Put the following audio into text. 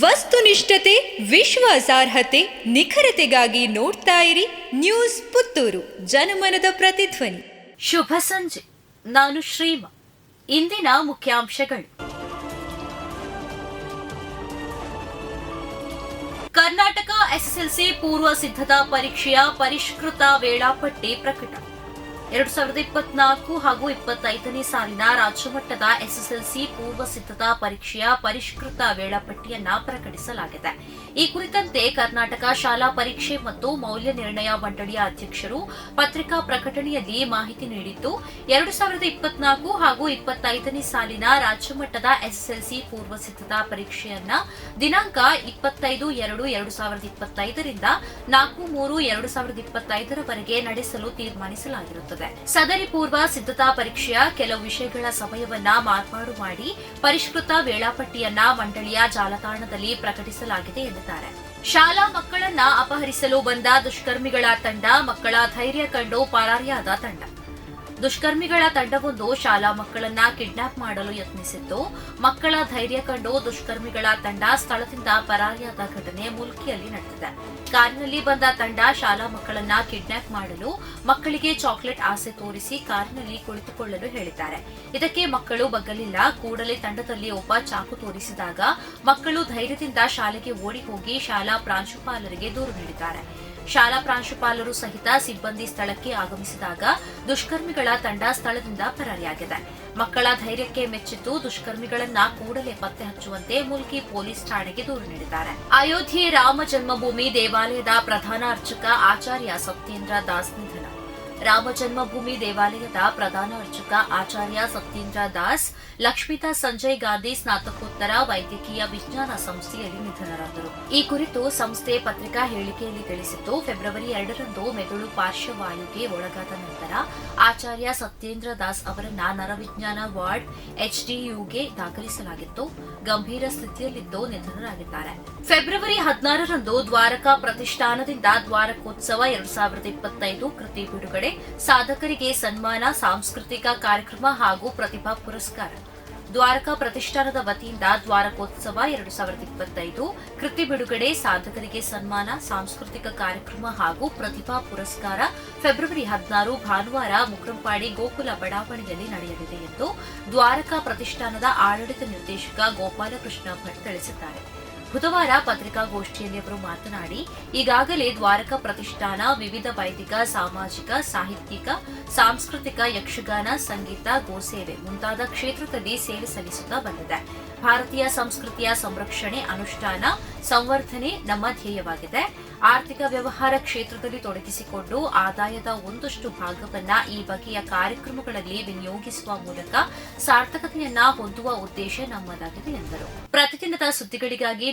ವಸ್ತುನಿಷ್ಠತೆ, ವಿಶ್ವಾಸಾರ್ಹತೆ, ನಿಖರತೆಗಾಗಿ ನೋಡ್ತಾ ಇರಿ ನ್ಯೂಸ್ ಪುತ್ತೂರು, ಜನಮನದ ಪ್ರತಿಧ್ವನಿ. ಶುಭ ಸಂಜೆ. ನಾನು ಶ್ರೀಮ. ಇಂದಿನ ಮುಖ್ಯಾಂಶಗಳು. ಕರ್ನಾಟಕ ಎಸ್ಎಸ್ಎಲ್ಸಿ ಪೂರ್ವ ಸಿದ್ಧತಾ ಪರೀಕ್ಷೆಯ ಪರಿಷ್ಕೃತ ವೇಳಾಪಟ್ಟಿ ಪ್ರಕಟ. ಎರಡು ಸಾವಿರದ ಇಪ್ಪತ್ನಾಲ್ಕು ಹಾಗೂ ಇಪ್ಪತ್ತೈದನೇ ಸಾಲಿನ ರಾಜ್ಯಮಟ್ಟದ ಎಸ್ಎಸ್ಎಲ್ಸಿ ಪೂರ್ವ ಸಿದ್ಧತಾ ಪರೀಕ್ಷೆಯ ಪರಿಷ್ಕೃತ ವೇಳಾಪಟ್ಟಿಯನ್ನ ಪ್ರಕಟಿಸಲಾಗಿದೆ. ಈ ಕುರಿತಂತೆ ಕರ್ನಾಟಕ ಶಾಲಾ ಪರೀಕ್ಷೆ ಮತ್ತು ಮೌಲ್ಯ ನಿರ್ಣಯ ಮಂಡಳಿಯ ಅಧ್ಯಕ್ಷರು ಪತ್ರಿಕಾ ಪ್ರಕಟಣೆಯಲ್ಲಿ ಮಾಹಿತಿ ನೀಡಿದ್ದು, ಎರಡು ಸಾವಿರದ ಇಪ್ಪತ್ನಾಲ್ಕು ಹಾಗೂ ಇಪ್ಪತ್ತೈದನೇ ಸಾಲಿನ ರಾಜ್ಯಮಟ್ಟದ ಎಸ್ಎಸ್ಎಲ್ಸಿ ಪೂರ್ವ ಸಿದ್ಧತಾ ಪರೀಕ್ಷೆಯನ್ನ ದಿನಾಂಕ ಇಪ್ಪತ್ತೈದು ಎರಡು ಎರಡು ಸಾವಿರದ ಇಪ್ಪತ್ತೈದರಿಂದ ನಾಲ್ಕು ಮೂರು ಎರಡು ಸಾವಿರದ ಇಪ್ಪತ್ತೈದರವರೆಗೆ ನಡೆಸಲು ತೀರ್ಮಾನಿಸಲಾಗಿರುತ್ತದೆ. ಸದರಿ ಪೂರ್ವ ಸಿದ್ಧತಾ ಪರೀಕ್ಷೆಯ ಕೆಲವು ವಿಷಯಗಳ ಸಮಯವನ್ನ ಮಾರ್ಪಾಡು ಮಾಡಿ ಪರಿಷ್ಕೃತ ವೇಳಾಪಟ್ಟಿಯನ್ನ ಮಂಡಳಿಯ ಜಾಲತಾಣದಲ್ಲಿ ಪ್ರಕಟಿಸಲಾಗಿದೆ ಎಂದಿದ್ದಾರೆ ಶಾಲಾ ಮಕ್ಕಳನ್ನ ಅಪಹರಿಸಲು ಬಂದ ದುಷ್ಕರ್ಮಿಗಳ ತಂಡ ಮಕ್ಕಳ ಧೈರ್ಯ ಕಂಡು ಪರಾರಿಯಾದ ತಂಡ. ದುಷ್ಕರ್ಮಿಗಳ ತಂಡವೊಂದು ಶಾಲಾ ಮಕ್ಕಳನ್ನ ಕಿಡ್ನಾಪ್ ಮಾಡಲು ಯತ್ನಿಸಿದ್ದು ಮಕ್ಕಳ ಧೈರ್ಯ ಕಂಡು ದುಷ್ಕರ್ಮಿಗಳ ತಂಡ ಸ್ಥಳದಿಂದ ಪರಾರಿಯಾದ ಘಟನೆ ಮುಲ್ಕಿಯಲ್ಲಿ ನಡೆದಿದೆ. ಕಾರಿನಲ್ಲಿ ಬಂದ ತಂಡ ಶಾಲಾ ಮಕ್ಕಳನ್ನ ಕಿಡ್ನಾಪ್ ಮಾಡಲು ಮಕ್ಕಳಿಗೆ ಚಾಕ್ಲೇಟ್ ಆಸೆ ತೋರಿಸಿ ಕಾರಿನಲ್ಲಿ ಕುಳಿತುಕೊಳ್ಳಲು ಹೇಳಿದ್ದಾರೆ. ಇದಕ್ಕೆ ಮಕ್ಕಳು ಬಗ್ಗಲಿಲ್ಲ. ಕೂಡಲೇ ತಂಡದಲ್ಲಿ ಒಬ್ಬ ಚಾಕು ತೋರಿಸಿದಾಗ ಮಕ್ಕಳು ಧೈರ್ಯದಿಂದ ಶಾಲೆಗೆ ಓಡಿ ಹೋಗಿ ಶಾಲಾ ಪ್ರಾಂಶುಪಾಲರಿಗೆ ದೂರು ನೀಡಿದ್ದಾರೆ. ಶಾಲಾ ಪ್ರಾಂಶುಪಾಲರು ಸಹಿತ ಸಿಬ್ಬಂದಿ ಸ್ಥಳಕ್ಕೆ ಆಗಮಿಸಿದಾಗ ದುಷ್ಕರ್ಮಿಗಳ ತಂಡ ಸ್ಥಳದಿಂದ ಪರಾರಿಯಾಗಿದೆ. ಮಕ್ಕಳ ಧೈರ್ಯಕ್ಕೆ ಮೆಚ್ಚಿದ್ದು ದುಷ್ಕರ್ಮಿಗಳನ್ನ ಕೂಡಲೇ ಪತ್ತೆ ಹಚ್ಚುವಂತೆ ಮುಲ್ಕಿ ಪೊಲೀಸ್ ಠಾಣೆಗೆ ದೂರು ನೀಡಿದ್ದಾರೆ. ಅಯೋಧ್ಯೆ ರಾಮ ಜನ್ಮಭೂಮಿ ದೇವಾಲಯದ ಪ್ರಧಾನ ಅರ್ಚಕ ಆಚಾರ್ಯ ಸತ್ಯೇಂದ್ರ ದಾಸ್ ನಿಧನ. ರಾಮ ಜನ್ಮಭೂಮಿ ದೇವಾಲಯದ ಪ್ರಧಾನ ಅರ್ಚಕ ಆಚಾರ್ಯ ಸತ್ಯೇಂದ್ರ ದಾಸ್, ಲಕ್ಷ್ಮಿತಾ ಸಂಜಯ್ ಗಾಂಧಿ ಸ್ನಾತಕೋತ್ತರ ವೈದ್ಯಕೀಯ ವಿಜ್ಞಾನ ಸಂಸ್ಥೆಯಲ್ಲಿ ನಿಧನರಾದರು. ಈ ಕುರಿತು ಸಂಸ್ಥೆ ಪತ್ರಿಕಾ ಹೇಳಿಕೆಯಲ್ಲಿ ತಿಳಿಸಿದ್ದು, ಫೆಬ್ರವರಿ ಎರಡರಂದು ಮೆದುಳು ಪಾರ್ಶ್ವವಾಯುಗೆ ಒಳಗಾದ ನಂತರ ಆಚಾರ್ಯ ಸತ್ಯೇಂದ್ರ ದಾಸ್ ಅವರನ್ನ ನರವಿಜ್ಞಾನ ವಾರ್ಡ್ ಎಚ್ಡಿಯುಗೆ ದಾಖಲಿಸಲಾಗಿತ್ತು. ಗಂಭೀರ ಸ್ಥಿತಿಯಲ್ಲಿದ್ದು ನಿಧನರಾಗಿದ್ದಾರೆ. ಫೆಬ್ರವರಿ ಹದಿನಾರರಂದು ದ್ವಾರಕಾ ಪ್ರತಿಷ್ಠಾನದಿಂದ ದ್ವಾರಕೋತ್ಸವ ಎರಡ್ ಸಾವಿರದ ಇಪ್ಪತ್ತೈದು ಕೃತಿ ಬಿಡುಗಡೆ ಸಾಧಕರಿಗೆ ಸನ್ಮಾನ, ಸಾಂಸ್ಕೃತಿಕ ಕಾರ್ಯಕ್ರಮ ಹಾಗೂ ಪ್ರತಿಭಾ ಪುರಸ್ಕಾರ. ದ್ವಾರಕಾ ಪ್ರತಿಷ್ಠಾನದ ವತಿಯಿಂದ ದ್ವಾರಕೋತ್ಸವ ಎರಡು ಸಾವಿರದ ಇಪ್ಪತ್ತೈದು. ಕೃತಿ ಬಿಡುಗಡೆ, ಸಾಧಕರಿಗೆ ಸನ್ಮಾನ, ಸಾಂಸ್ಕೃತಿಕ ಕಾರ್ಯಕ್ರಮ ಹಾಗೂ ಪ್ರತಿಭಾ ಪುರಸ್ಕಾರ. ಫೆಬ್ರವರಿ ಹದಿನಾರು, ಭಾನುವಾರ ಮುಕ್ರಂಪಾಡಿ ಗೋಕುಲ ಬಡಾವಣೆಯಲ್ಲಿ ನಡೆಯಲಿದೆ ಎಂದು ದ್ವಾರಕಾ ಪ್ರತಿಷ್ಠಾನದ ಆಡಳಿತ ನಿರ್ದೇಶಕ ಗೋಪಾಲಕೃಷ್ಣ ಭಟ್ ತಿಳಿಸಿದ್ದಾರೆ. ಬುಧವಾರ ಪತ್ರಿಕಾಗೋಷ್ಠಿಯಲ್ಲಿ ಅವರು ಮಾತನಾಡಿ, ಈಗಾಗಲೇ ದ್ವಾರಕಾ ಪ್ರತಿಷ್ಠಾನ, ವಿವಿಧ ವೈದಿಕ, ಸಾಮಾಜಿಕ, ಸಾಹಿತ್ಯಿಕ, ಸಾಂಸ್ಕೃತಿಕ ಯಕ್ಷಗಾನ, ಸಂಗೀತ, ಗೋಸೇವೆ ಮುಂತಾದ ಕ್ಷೇತ್ರದಲ್ಲಿ ಸೇವೆ ಸಲ್ಲಿಸುತ್ತಾ ಬಂದಿದೆ. ಭಾರತೀಯ ಸಂಸ್ಕೃತಿಯ ಸಂರಕ್ಷಣೆ, ಅನುಷ್ಠಾನ, ಸಂವರ್ಧನೆ ನಮ್ಮ ಧ್ಯೇಯವಾಗಿದೆ. ಆರ್ಥಿಕ ವ್ಯವಹಾರ ಕ್ಷೇತ್ರದಲ್ಲಿ ತೊಡಗಿಸಿಕೊಂಡು ಆದಾಯದ ಒಂದಷ್ಟು ಭಾಗವನ್ನ ಈ ಬಗೆಯ ಕಾರ್ಯಕ್ರಮಗಳಲ್ಲಿ ವಿನಿಯೋಗಿಸುವ ಮೂಲಕ ಸಾರ್ಥಕತೆಯನ್ನ ಹೊಂದುವ ಉದ್ದೇಶ ನಮ್ಮದಾಗಿದೆ ಎಂದರು. ಪ್ರತಿದಿನದ ಸುದ್ದಿಗಳಿಗಾಗಿ